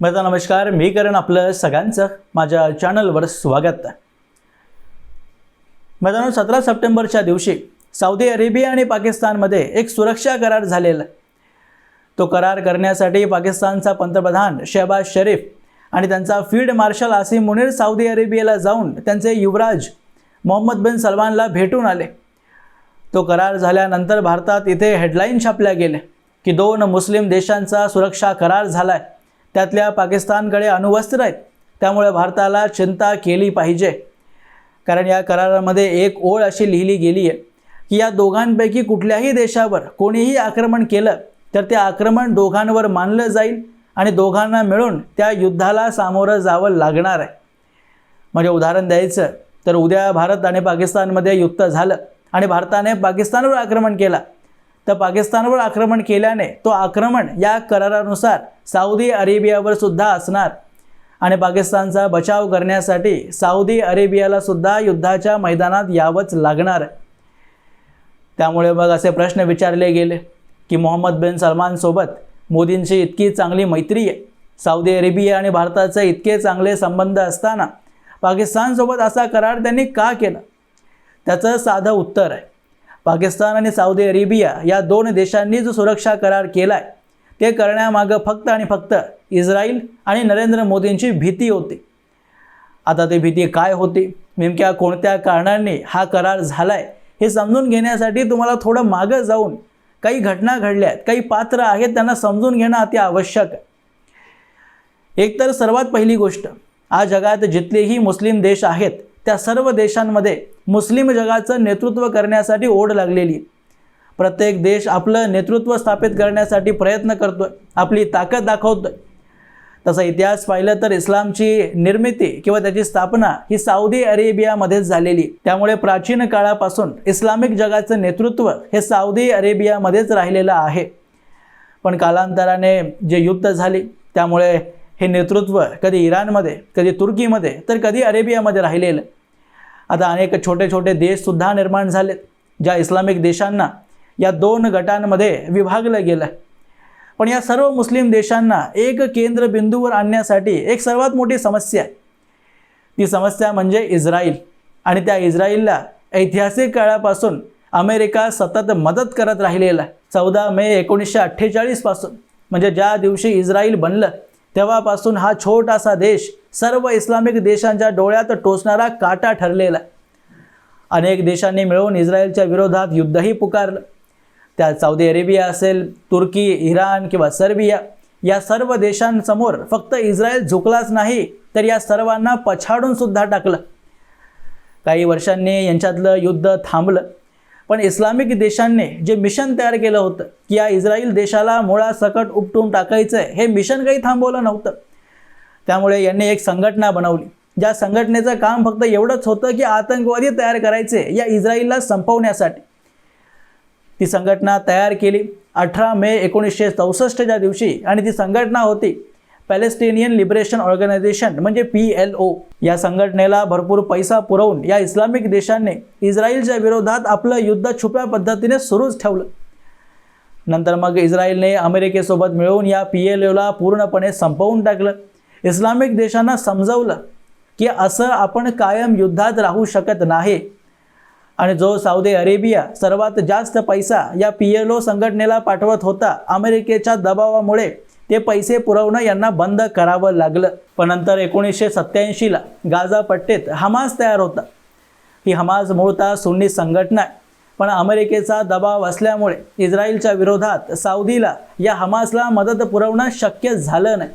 माझा नमस्कार मी करण आपलं सगळ्यांचं माझ्या चॅनलवर स्वागत. आहे मित्रांनो सतरा सप्टेंबरच्या दिवशी सौदी अरेबिया आणि पाकिस्तानमध्ये एक सुरक्षा करार झालेला. आहे तो करार करण्यासाठी पाकिस्तानचा पंतप्रधान शहबाज शरीफ आणि त्यांचा field marshal Asim Munir Saudi अरेबियाला जाऊन त्यांचे युवराज मोहम्मद बिन सलमानला भेटून आले. तो करार झाल्यानंतर भारतात इथे हेडलाईन छापल्या गेल्या की दोन मुस्लिम देशांचा सुरक्षा करार झाला आहे त्यातल्या पाकिस्तानकडे अणुवस्त्र आहेत. त्यामुळे भारताला चिंता केली पाहिजे. कारण या करारामध्ये एक ओळ अशी लिहिली गेली आहे की या दोघांपैकी कुठल्याही देशावर कोणीही आक्रमण केलं तर ते आक्रमण दोघांवर मानलं जाईल आणि दोघांना मिळून त्या युद्धाला सामोरं जावं लागणार आहे. म्हणजे उदाहरण द्यायचं तर उद्या भारत आणि पाकिस्तानमध्ये युद्ध झालं आणि भारताने पाकिस्तानवर आक्रमण केला. तर पाकिस्तानवर आक्रमण केल्याने तो आक्रमण या करारानुसार सौदी अरेबियावर सुद्धा असणार. आणि पाकिस्तानचा बचाव करण्यासाठी सौदी अरेबियाला सुद्धा युद्धाच्या मैदानात यावंच लागणार. आहे त्यामुळे मग असे प्रश्न विचारले गेले की मोहम्मद बिन सलमानसोबत मोदींची इतकी चांगली मैत्री आहे. सौदी अरेबिया आणि भारताचे इतके चांगले संबंध असताना पाकिस्तानसोबत असा करार त्यांनी का केला? त्याचं साधं उत्तर आहे. पाकिस्तान आणि सौदी अरेबिया या दोन देशांनी जो सुरक्षा करार केला आहे ते करण्यामागं फक्त आणि फक्त इस्रायल आणि नरेंद्र मोदींची भीती होती. आता ती भीती काय होती? नेमक्या कोणत्या कारणाने हा करार झाला आहे हे समजून घेण्यासाठी तुम्हाला थोडं मागं जाऊन काही घटना घडल्या आहेत काही पात्र आहेत त्यांना समजून घेणं अति आवश्यक आहे. एकतर सर्वात पहिली गोष्ट आज जगात जितलेही मुस्लिम देश आहेत त्या सर्व देशांमध्ये मुस्लिम जगाचं नेतृत्व करण्यासाठी ओढ लागलेली आहे. प्रत्येक देश आपलं नेतृत्व स्थापित करण्यासाठी प्रयत्न करतो आहे आपली ताकद दाखवतोय. तसा इतिहास पाहिलं तर इस्लामची निर्मिती किंवा त्याची स्थापना ही सौदी अरेबियामध्येच झालेली. त्यामुळे प्राचीन काळापासून इस्लामिक जगाचं नेतृत्व हे सौदी अरेबियामध्येच राहिलेलं आहे. पण कालांतराने जे युद्ध झाली त्यामुळे हे नेतृत्व कधी इराणमध्ये कधी तुर्कीमध्ये तर कधी अरेबियामध्ये राहिलेलं. आता अनेक छोटे छोटे देशसुद्धा निर्माण झालेत ज्या इस्लामिक देशांना या दोन गटांमध्ये विभागलं गेलं. पण या सर्व मुस्लिम देशांना एक केंद्रबिंदूवर आणण्यासाठी एक सर्वात मोठी समस्या आहे. ती समस्या म्हणजे इस्रायल आणि त्या इस्रायलला ऐतिहासिक काळापासून अमेरिका सतत मदत करत राहिलेला चौदा मे एकोणीसशे अठ्ठेचाळीसपासून म्हणजे ज्या दिवशी इस्रायल बनलं तेव्हापासून हा छोटासा देश सर्व इस्लामिक देशांच्या डोळ्यात टोचणारा काटा ठरलेला अनेक देशांनी मिळून इस्रायलच्या विरोधात युद्धही पुकारलं. त्यात सौदी अरेबिया असेल तुर्की इराण किंवा सर्बिया या सर्व देशांसमोर फक्त इस्रायल झुकलाच नाही तर या सर्वांना पछाडून सुद्धा टाकलं. काही वर्षांनी यांच्यातलं युद्ध थांबलं. पण इस्लामिक देशांनी जे मिशन तयार केलं होतं की या इस्रायल देशाला मुळासकट उपटून टाकायचं हे मिशन काही थांबवलं नव्हतं. त्यामुळे यांनी एक संघटना बनवली. ज्या संघटनेचं काम फक्त एवढंच होतं की आतंकवादी तयार करायचे या इस्रायलला संपवण्यासाठी. ती संघटना तयार केली. अठरा मे एकोणीसशे चौसष्टच्या दिवशी आणि ती संघटना होती. पॅलेस्टिनियन लिबरेशन ऑर्गनायझेशन म्हणजे पी एल ओ. या संघटनेला भरपूर पैसा पुरवून या इस्लामिक देशांनी इस्रायलच्या विरोधात आपलं युद्ध छुप्या पद्धतीने सुरूच ठेवलं. नंतर मग इस्रायलने अमेरिकेसोबत मिळवून या पी एल ओला पूर्णपणे संपवून टाकलं. इस्लामिक देशांना समजवलं की असं आपण कायम युद्धात राहू शकत नाही. आणि जो सौदी अरेबिया सर्वात जास्त पैसा या पी एल ओ संघटनेला पाठवत होता अमेरिकेच्या दबावामुळे ते पैसे पुरवणं यांना बंद करावं लागलं. पण नंतर एकोणीसशे सत्त्याऐंशीला गाझा पट्टीत हमास तयार होता. ही हमास मूळतः सुन्नी संघटना आहे. पण अमेरिकेचा दबाव असल्यामुळे इस्रायलच्या विरोधात सौदीला या हमासला मदत पुरवणं शक्य झालं नाही.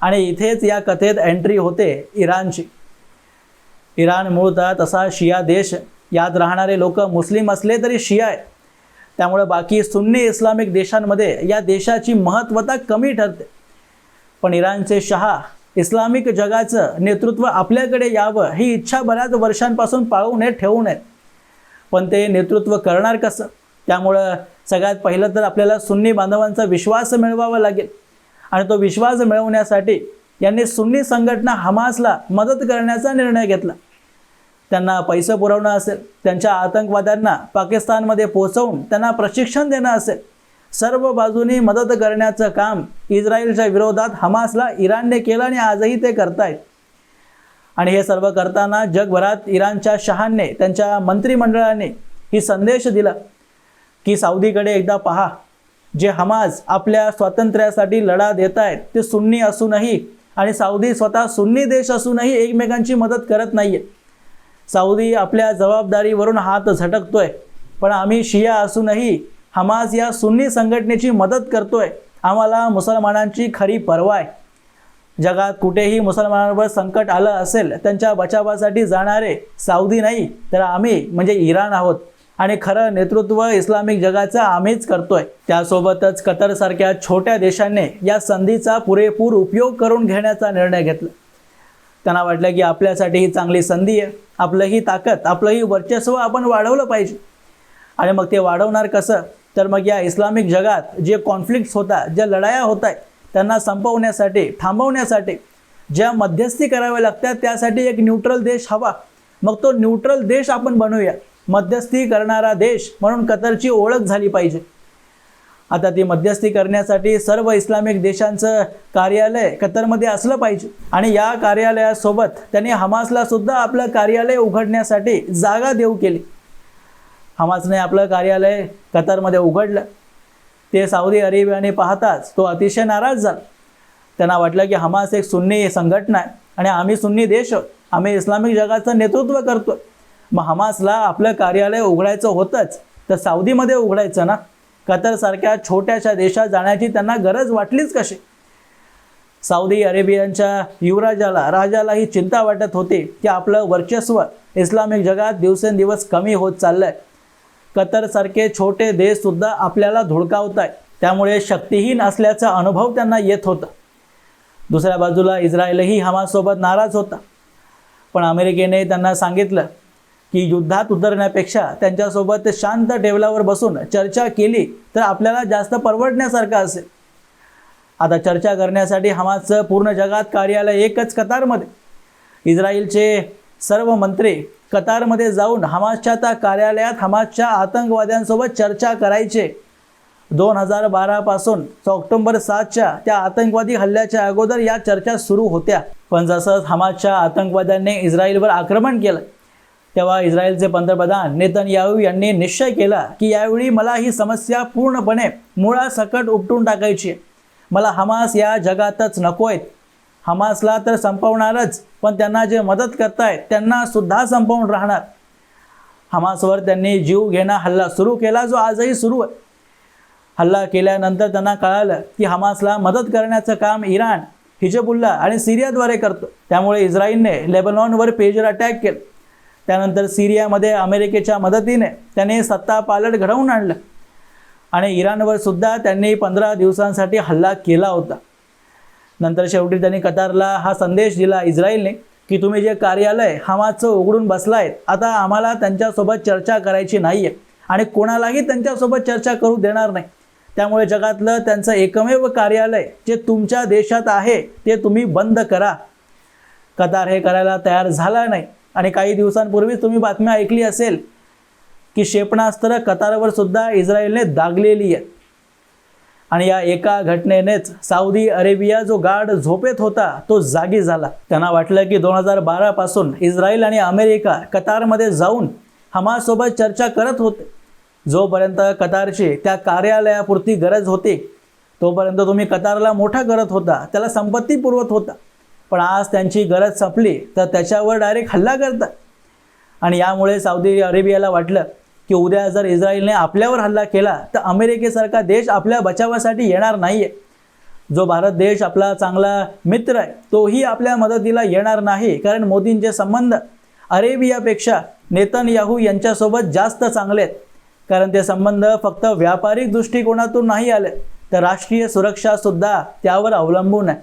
आणि इथेच या कथेत एंट्री होते इराणची. इराण मूळतः तसा शिया देश यात राहणारे लोक मुस्लिम असले तरी शिया आहेत. त्यामुळे बाकी सुन्नी इस्लामिक देशांमध्ये या देशाची महत्त्वता कमी ठरते. पण इराणचे शहा इस्लामिक जगाचं नेतृत्व आपल्याकडे यावं ही इच्छा बऱ्याच वर्षांपासून पाळू नये ठेवू नये पण ते नेतृत्व करणार कसं? त्यामुळं सगळ्यात पहिलं तर आपल्याला सुन्नी बांधवांचा विश्वास मिळवावा लागेल. आणि तो विश्वास मिळवण्यासाठी यांनी सुन्नी संघटना हमासला मदत करण्याचा निर्णय घेतला. त्यांना पैसे पुरवणं असेल त्यांच्या आतंकवाद्यांना पाकिस्तानमध्ये पोहोचवून त्यांना प्रशिक्षण देणं असेल सर्व बाजूनी मदत करण्याचं काम इस्रायलच्या विरोधात हमासला इराणने केलं आणि आजही ते करतायत. आणि हे सर्व करताना जगभरात इराणच्या शहाने त्यांच्या मंत्रिमंडळाने ही संदेश दिला की साऊदीकडे एकदा पहा जे हमास आपल्या स्वातंत्र्यासाठी लढा देत आहेत ते सुन्नी असूनही आणि साऊदी स्वतः सुन्नी देश असूनही एकमेकांची मदत करत नाहीये साऊदी आपल्या जबाबदारीवरून हात झटकतोय. पण आम्ही शिया असूनही हमास या सुन्नी संघटनेची मदत करतोय. आम्हाला मुसलमानांची खरी पर्वा आहे. जगात कुठेही मुसलमानांवर संकट आलं असेल त्यांच्या बचावासाठी जाणारे साऊदी नाही तर आम्ही म्हणजे इराण आहोत. आणि खरं नेतृत्व इस्लामिक जगाचं आम्हीच करतोय. त्यासोबतच कतरसारख्या छोट्या देशांनी या संधीचा पुरेपूर उपयोग करून घेण्याचा निर्णय घेतला. त्यांना वाटलं की आपल्यासाठी ही चांगली संधी आहे. आपलंही ताकद आपलंही वर्चस्व आपण वाढवलं पाहिजे. आणि मग ते वाढवणार कसं? तर मग या इस्लामिक जगात जे कॉन्फ्लिक्ट्स होता ज्या लढाया होत आहेत त्यांना संपवण्यासाठी थांबवण्यासाठी ज्या मध्यस्थी कराव्या लागतात त्यासाठी एक न्यूट्रल देश हवा. मग तो न्यूट्रल देश आपण बनवूया मध्यस्थी करणारा देश म्हणून कतरची ओळख झाली पाहिजे. आता ती मध्यस्थी करण्यासाठी सर्व इस्लामिक देशांचं कार्यालय कतरमध्ये असलं पाहिजे. आणि या कार्यालयासोबत त्यांनी हमासला सुद्धा आपलं कार्यालय उघडण्यासाठी जागा देऊ केली. हमासने आपलं कार्यालय कतारमध्ये उघडलं. ते साऊदी अरेबियाने पाहताच तो अतिशय नाराज झाला. त्यांना वाटलं की हमास एक सुन्नी संघटना आहे आणि आम्ही सुन्नी देश आहोत. आम्ही इस्लामिक जगाचं नेतृत्व करतो मग हमासला आपलं कार्यालय उघडायचं होतंच. तर साऊदीमध्ये उघडायचं ना? कतरसारख्या छोट्याशा देशात जाण्याची त्यांना गरज वाटलीच कशी? साऊदी अरेबियनच्या युवराजाला राजाला ही चिंता वाटत होती की आपलं वर्चस्व इस्लामिक जगात दिवसेंदिवस कमी होत चाललंय. कतरसारखे छोटे देशसुद्धा आपल्याला धुडकावत आहेत त्यामुळे शक्तिहीन असल्याचा अनुभव त्यांना येत होता. दुसऱ्या बाजूला इस्रायलही हमासोबत नाराज होता. पण अमेरिकेने त्यांना सांगितलं की युद्धात उतरण्यापेक्षा त्यांच्यासोबत शांत टेबलावर बसून चर्चा केली तर आपल्याला जास्त परवडण्यासारखं असेल. आता चर्चा करण्यासाठी हमासचं पूर्ण जगात कार्यालय एकच कतारमध्ये. इस्रायलचे सर्व मंत्री कतारमध्ये जाऊन हमासच्या त्या कार्यालयात हमासच्या आतंकवाद्यांसोबत चर्चा करायचे. दोन हजार बारापासून ऑक्टोबर सातच्या त्या आतंकवादी हल्ल्याच्या अगोदर या चर्चा सुरू होत्या. पण जसं हमासच्या आतंकवाद्यांनी इस्रायलवर आक्रमण केलं तेव्हा इस्रायलचे पंतप्रधान नेतन याहू यांनी निश्चय केला की यावेळी मला ही समस्या पूर्णपणे मुळासकट उपटून टाकायची मला हमास या जगातच नको आहेत. हमासला तर संपवणारच पण त्यांना जे मदत करतायत त्यांना सुद्धा संपवून राहणार. हमासवर त्यांनी जीव घेणा हल्ला सुरू केला जो आजही सुरू आहे. हल्ला केल्यानंतर त्यांना कळालं की हमासला मदत करण्याचं काम इराण हिजबुल्ला आणि सिरियाद्वारे करतो. त्यामुळे इस्रायलने लेबनॉनवर पेजर अटॅक केलं. त्यानंतर सिरियामध्ये अमेरिकेच्या मदतीने त्याने सत्ता पालट घडवून आणलं. आणि इराणवर सुद्धा त्यांनी पंधरा दिवसांसाठी हल्ला केला होता. नंतर शेवटी त्यांनी कतारला हा संदेश दिला इस्रायलने की तुम्ही जे कार्यालय हमाचं उघडून बसलायत आता आम्हाला त्यांच्यासोबत चर्चा करायची नाही आहे आणि कोणालाही त्यांच्यासोबत चर्चा करू देणार नाही. त्यामुळे जगातलं त्यांचं एकमेव कार्यालय जे तुमच्या देशात आहे ते तुम्ही बंद करा. कतार हे करायला तयार झाला नाही. आणि काही दिवसांपूर्वीच तुम्ही बातमी ऐकली असेल की क्षेपणास्त्र कतारवर सुद्धा इस्रायलने दागलेली आहे. आणि या एका घटनेनेच साऊदी अरेबिया जो गाड झोपेत होता तो जागी झाला. त्यांना वाटलं की दोन हजार बारापासून इस्रायल आणि अमेरिका कतारमध्ये जाऊन हमासोबत चर्चा करत होते. जोपर्यंत कतारची त्या कार्यालयापुरती गरज होती तोपर्यंत तुम्ही कतारला मोठा करत होता त्याला संपत्ती पुरवत होता. पण आज त्यांची गरज संपली तर त्याच्यावर डायरेक्ट हल्ला करतात. आणि यामुळे साऊदी अरेबियाला वाटलं की उद्या जर इस्रायलने आपल्यावर हल्ला केला तर अमेरिकेसारखा देश आपल्या बचावासाठी येणार नाही आहे जो भारत देश आपला चांगला मित्र आहे तोही आपल्या मदतीला येणार नाही. कारण मोदींचे संबंध अरेबियापेक्षा नेतन्याहू यांच्यासोबत जास्त चांगले आहेत. कारण ते संबंध फक्त व्यापारिक दृष्टिकोनातून नाही आले तर राष्ट्रीय सुरक्षासुद्धा त्यावर अवलंबून आहे.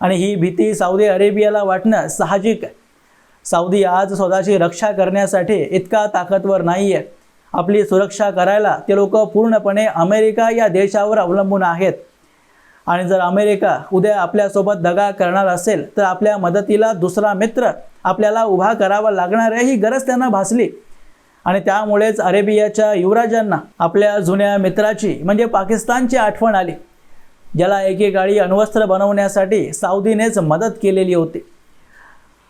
आणि ही भीती साऊदी अरेबियाला वाटणं साहजिक आहे. साऊदी आज स्वतःची रक्षा करण्यासाठी इतका ताकदवर नाही आहे आपली सुरक्षा करायला ते लोक पूर्णपणे अमेरिका या देशावर अवलंबून आहेत. आणि जर अमेरिका उद्या आपल्यासोबत दगा करणार असेल तर आपल्या मदतीला दुसरा मित्र आपल्याला उभा करावा लागणार आहे ही गरज त्यांना भासली. आणि त्यामुळेच अरेबियाच्या युवराजांना आपल्या जुन्या मित्राची म्हणजे पाकिस्तानची आठवण आली. ज्याला एकेकाळी अण्वस्त्र बनवण्यासाठी साऊदीनेच मदत केलेली होती.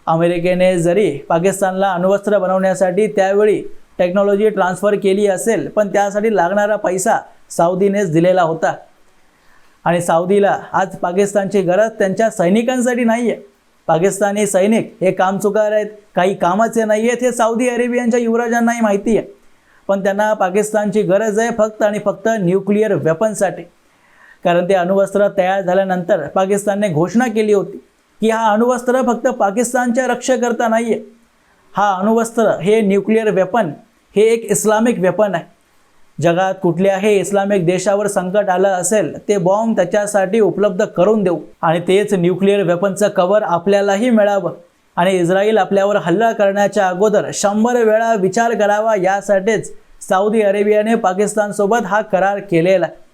अमेरिकेने जरी पाकिस्तानला अण्वस्त्र बनवण्यासाठी त्यावेळी टेक्नॉलॉजी ट्रान्सफर केली असेल पण त्यासाठी लागणारा पैसा साऊदीनेच दिलेला होता. आणि साऊदीला आज पाकिस्तानची गरज त्यांच्या सैनिकांसाठी नाही आहे पाकिस्तानी सैनिक हे कामचुकार आहेत काही कामाचे नाही आहेत हे साऊदी अरेबियनच्या युवराजांनाही माहिती आहे पण त्यांना पाकिस्तानची गरज आहे फक्त आणि फक्त न्यूक्लिअर वेपनसाठी कारण ते अणुवस्त्र तयार झाल्यानंतर पाकिस्तानने घोषणा केली होती की हा अणुवस्त्र फक्त पाकिस्तानच्या रक्षाकरता नाही आहे हा अणुवस्त्र हे न्यूक्लिअर वेपन हे एक इस्लामिक वेपन आहे. जगात कुठल्याही इस्लामिक देशावर संकट आलं असेल ते बॉम्ब त्याच्यासाठी उपलब्ध करून देऊ. आणि तेच न्यूक्लिअर वेपनचं कवर आपल्यालाही मिळावं. आणि इस्रायल आपल्यावर हल्ला करण्याच्या अगोदर शंभर वेळा विचार करावा यासाठीच साऊदी अरेबियाने पाकिस्तानसोबत हा करार केलेला आहे.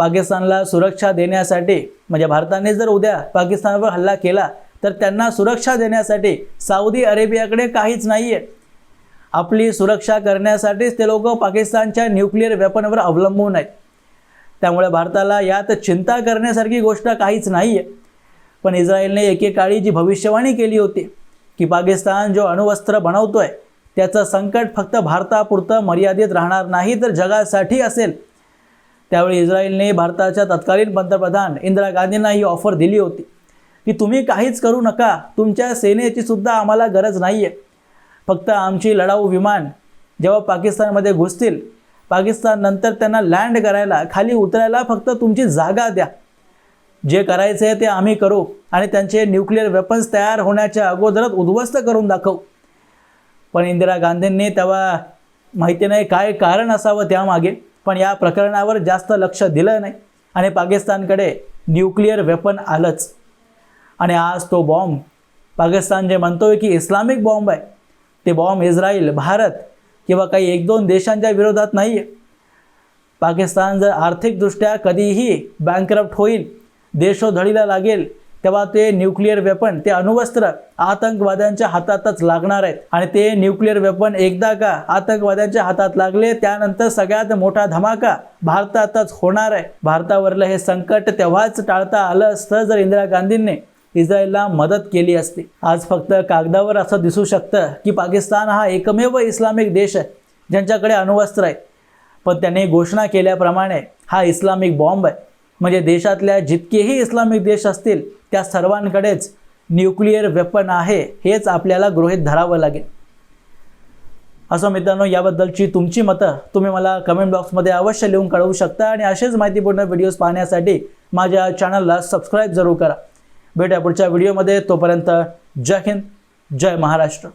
पाकिस्तानला सुरक्षा देण्यासाठी म्हणजे भारताने जर उद्या पाकिस्तानवर हल्ला केला तर त्यांना सुरक्षा देण्यासाठी साऊदी अरेबियाकडे काहीच नाही आहे आपली सुरक्षा करण्यासाठीच ते लोक पाकिस्तानच्या न्यूक्लिअर वेपनवर अवलंबून आहेत. त्यामुळे भारताला यात चिंता करण्यासारखी गोष्ट काहीच नाही आहे पण इस्रायलने एकेकाळी जी भविष्यवाणी केली होती की पाकिस्तान जो अणुवस्त्र बनवतो आहे त्याचं संकट फक्त भारतापुरतं मर्यादित राहणार नाही तर जगासाठी असेल. त्यावेळी इस्रायलने भारताच्या तत्कालीन पंतप्रधान इंदिरा गांधींना ही ऑफर दिली होती. की तुम्ही काहीच करू नका तुमच्या सेनेची सुद्धा आम्हाला गरज नाही आहे फक्त आमची लढाऊ विमान जेव्हा पाकिस्तानमध्ये घुसतील पाकिस्तान नंतर त्यांना लँड करायला खाली उतरायला फक्त तुमची जागा द्या. जे करायचं आहे ते आम्ही करू आणि त्यांचे न्यूक्लिअर वेपन्स तयार होण्याच्या अगोदरच उद्ध्वस्त करून दाखवू. पण इंदिरा गांधींनी तेव्हा माहिती नाही काय कारण असावं त्यामागे. पण या प्रकरणावर जास्त लक्ष दिलं नाही. आणि पाकिस्तानकडे न्यूक्लिअर वेपन आलंच. आणि आज तो बॉम्ब पाकिस्तान जे म्हणतोय की इस्लामिक बॉम्ब आहे ते बॉम्ब इस्रायल भारत किंवा काही एक दोन देशांच्या विरोधात नाही आहे पाकिस्तान जर आर्थिकदृष्ट्या कधीही बँकरप्ट होईल देशोधडीला लागेल तेव्हा ते न्यूक्लिअर वेपन ते अणुवस्त्र आतंकवाद्यांच्या हातातच लागणार आहेत. आणि ते न्यूक्लिअर वेपन एकदा का आतंकवाद्यांच्या हातात लागले त्यानंतर सगळ्यात मोठा धमाका भारतातच होणार आहे. भारतावरलं हे संकट तेव्हाच टाळता आलं असतं जर इंदिरा गांधींनी इस्रायलला मदत केली असती. आज फक्त कागदावर असं दिसू शकतं की पाकिस्तान हा एकमेव इस्लामिक देश आहे ज्यांच्याकडे अणुवस्त्र आहे. पण त्यांनी घोषणा केल्याप्रमाणे हा इस्लामिक बॉम्ब आहे. म्हणजे देशातल्या जितकेही इस्लामिक देश असतील त्या सर्वांकडेच न्यूक्लिअर वेपन आहे हेच आपल्याला गृहित धरावं लागेल. असं मित्रांनो याबद्दलची तुमची मतं तुम्ही मला कमेंट बॉक्समध्ये अवश्य लिहून कळवू शकता आणि असेच माहितीपूर्ण व्हिडिओज पाहण्यासाठी माझ्या चॅनलला सबस्क्राईब जरूर करा. भेटूया पुढच्या व्हिडिओमध्ये तोपर्यंत जय हिंद जय महाराष्ट्र.